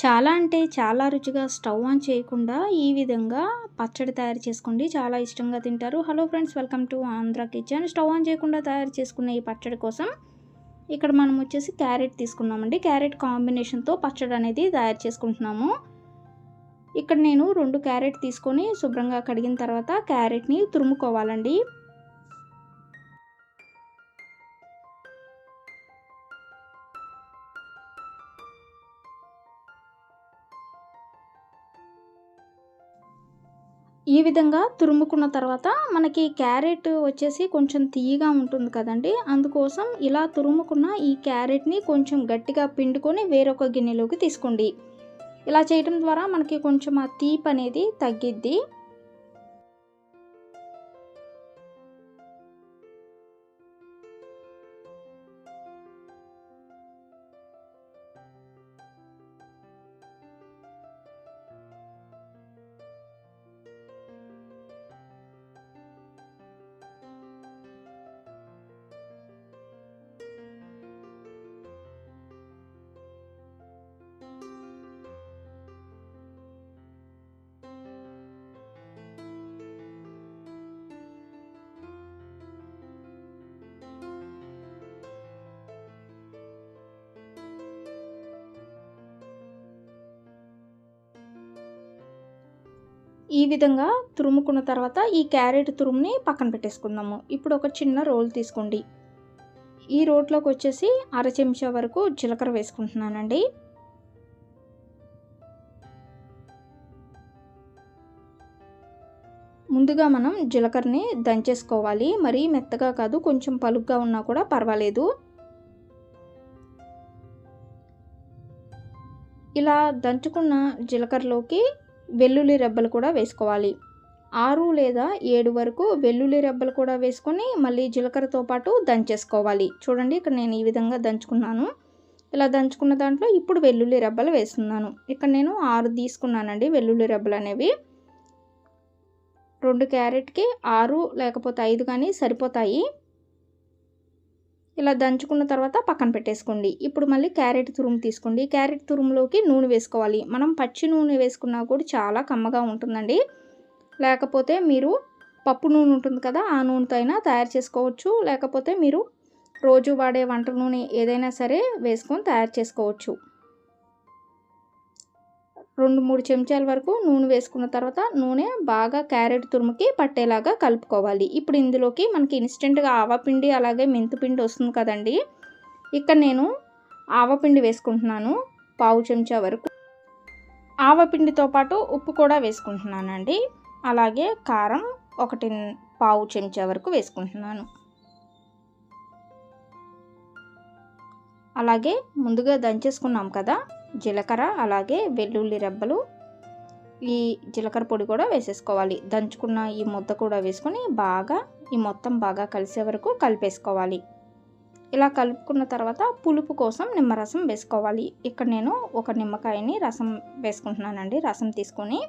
చాలా అంటే చాలా రుచిగా స్టవ్ ఆన్ చేయకుండా ఈ విధంగా పచ్చడి తయారు చేసుకోండి. చాలా ఇష్టంగా తింటారు. Hello friends welcome to Andhra kitchen stove on చేయకుండా తయారు చేసుకునే ఈ పచ్చడి కోసం ఇక్కడ మనం వచ్చేసి క్యారెట్ తీసుకున్నామండి. క్యారెట్ కాంబినేషన్తో పచ్చడి అనేది తయారు చేసుకుంటున్నాము. ఇక్కడ నేను రెండు క్యారెట్ తీసుకొని శుభ్రంగా కడిగిన తర్వాత క్యారెట్ని తురుముకోవాలండి. ఈ విధంగా తురుముకున్న తర్వాత మనకి క్యారెట్ వచ్చేసి కొంచెం తీయగా ఉంటుంది కదండి. అందుకోసం ఇలా తురుముకున్న ఈ క్యారెట్ని కొంచెం గట్టిగా పిండుకొని వేరొక గిన్నెలోకి తీసుకోండి. ఇలా చేయడం ద్వారా మనకి కొంచెం ఆ తీపి అనేది తగ్గిద్ది. ఈ విధంగా తురుముకున్న తర్వాత ఈ క్యారెట్ తురుముని పక్కన పెట్టేసుకుందాము. ఇప్పుడు ఒక చిన్న రోల్ తీసుకోండి. ఈ రోట్లోకి వచ్చేసి అర చెంచా వరకు జీలకర్ర వేసుకుంటున్నానండి. ముందుగా మనం జీలకర్రని దంచేసుకోవాలి. మరీ మెత్తగా కాదు కొంచెం పలుగ్గా ఉన్నా కూడా పర్వాలేదు. ఇలా దంచుకున్న జీలకర్రలోకి వెల్లుల్లి రెబ్బలు కూడా వేసుకోవాలి. ఆరు లేదా ఏడు వరకు వెల్లుల్లి రెబ్బలు కూడా వేసుకొని మళ్ళీ జీలకర్రతో పాటు దంచేసుకోవాలి. చూడండి ఇక్కడ నేను ఈ విధంగా దంచుకున్నాను. ఇలా దంచుకున్న దాంట్లో ఇప్పుడు వెల్లుల్లి రెబ్బలు వేస్తున్నాను. ఇక్కడ నేను ఆరు తీసుకున్నానండి వెల్లుల్లి రెబ్బలు అనేవి. రెండు క్యారెట్కి ఆరు లేకపోతే ఐదు కానీ సరిపోతాయి. ఇలా దంచుకున్న తర్వాత పక్కన పెట్టేసుకోండి. ఇప్పుడు మళ్ళీ క్యారెట్ తురుము తీసుకోండి. క్యారెట్ తురుములోకి నూనె వేసుకోవాలి. మనం పచ్చి నూనె వేసుకున్నా కూడా చాలా కమ్మగా ఉంటుందండి. లేకపోతే మీరు పప్పు నూనె ఉంటుంది కదా ఆ నూనెతో అయినా తయారు చేసుకోవచ్చు. లేకపోతే మీరు రోజు వాడే వంట నూనె ఏదైనా సరే వేసుకొని తయారు చేసుకోవచ్చు. రెండు మూడు చెంచాల వరకు నూనె వేసుకున్న తర్వాత నూనె బాగా క్యారెట్ తురుముకి పట్టేలాగా కలుపుకోవాలి. ఇప్పుడు ఇందులోకి మనకి ఇన్స్టెంట్గా ఆవపిండి అలాగే మెంతుపిండి వస్తుంది కదండి. ఇక్కడ నేను ఆవపిండి వేసుకుంటున్నాను పావు చెంచా వరకు. ఆవపిండితో పాటు ఉప్పు కూడా వేసుకుంటున్నానండి. అలాగే కారం ఒకటి పావు చెంచా వరకు వేసుకుంటున్నాను. అలాగే ముందుగా దంచేసుకున్నాం కదా జీలకర్ర అలాగే వెల్లుల్లి రెబ్బలు. ఈ జీలకర్ర పొడి కూడా వేసేసుకోవాలి. దంచుకున్న ఈ ముద్ద కూడా వేసుకొని బాగా ఈ మొత్తం బాగా కలిసే వరకు కలిపేసుకోవాలి. ఇలా కలుపుకున్న తర్వాత పులుపు కోసం నిమ్మరసం వేసుకోవాలి. ఇక్కడ నేను ఒక నిమ్మకాయని రసం వేసుకుంటున్నానండి. రసం తీసుకొని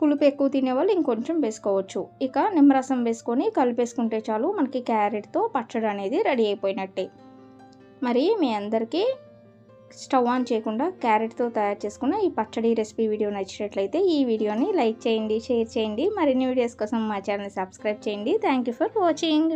పులుపు ఎక్కువ తినేవాళ్ళు ఇంకొంచెం వేసుకోవచ్చు. ఇక నిమ్మరసం వేసుకొని కలిపేసుకుంటే చాలు మనకి క్యారెట్తో పచ్చడి అనేది రెడీ అయిపోయినట్టే. మరి మీ అందరికీ స్టవ్ ఆన్ చేయకుండా క్యారెట్తో తయారు చేసుకున్న ఈ పచ్చడి రెసిపీ వీడియో నచ్చినట్లయితే ఈ వీడియోని లైక్ చేయండి షేర్ చేయండి. మరిన్ని వీడియోస్ కోసం మా ఛానల్ సబ్స్క్రైబ్ చేయండి. Thank you for watching.